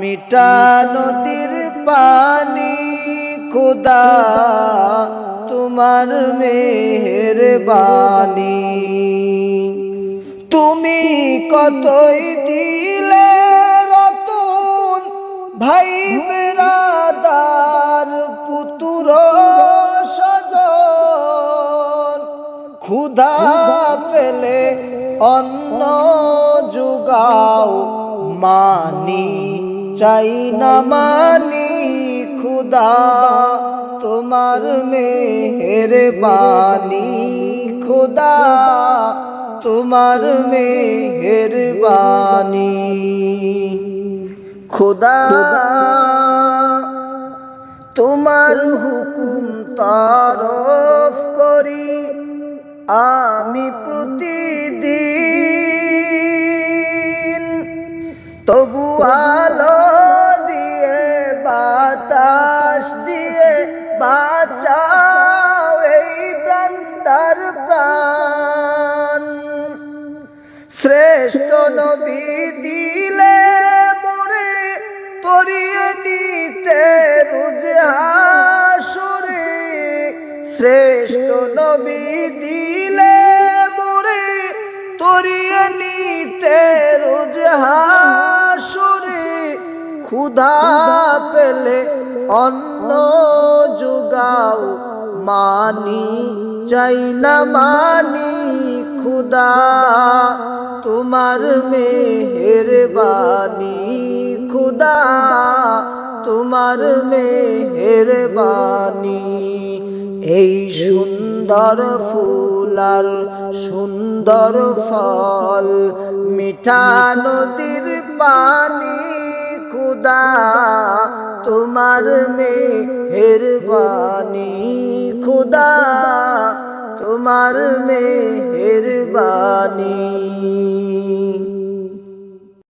মিঠা নদীর পানি, খোদা তোমার মেহের বাণী তুমি কতই দিলে রতন, ভাই বেরাদার পুতুর সজন। ক্ষুধা পেলে অন্ন যোগাও মানি। চাই না মানি ক্ষুধা তোমার মেহের বাণী খুদা, তোমার মেহের বাণী খুদা, তোমার হুকুম তারফ করি, আমি প্রতিদিন। তবু আলো বাতাস দিয়ে বাঁচাও এই প্রান্তার প্রাণ। শ্রেষ্ঠ নবী দিলে মোরে তরিয়ে নিতে রুজহাসরে শ্রেষ্ঠ নবী দিলে মোরে তরিয়ে নিতে রুজহাসরে ক্ষুধা পেলে অন্ন যোগাও, মানি চাই না মানি খুদা। তোমার মেহের বাণী খুদা। তোমার মেহের বাণী এই সুন্দর ফুলার সুন্দর ফল, মিঠা নদীর পানি খুদা। তোমার মেহের বাণী খুদা। তোমার মেহের বাণী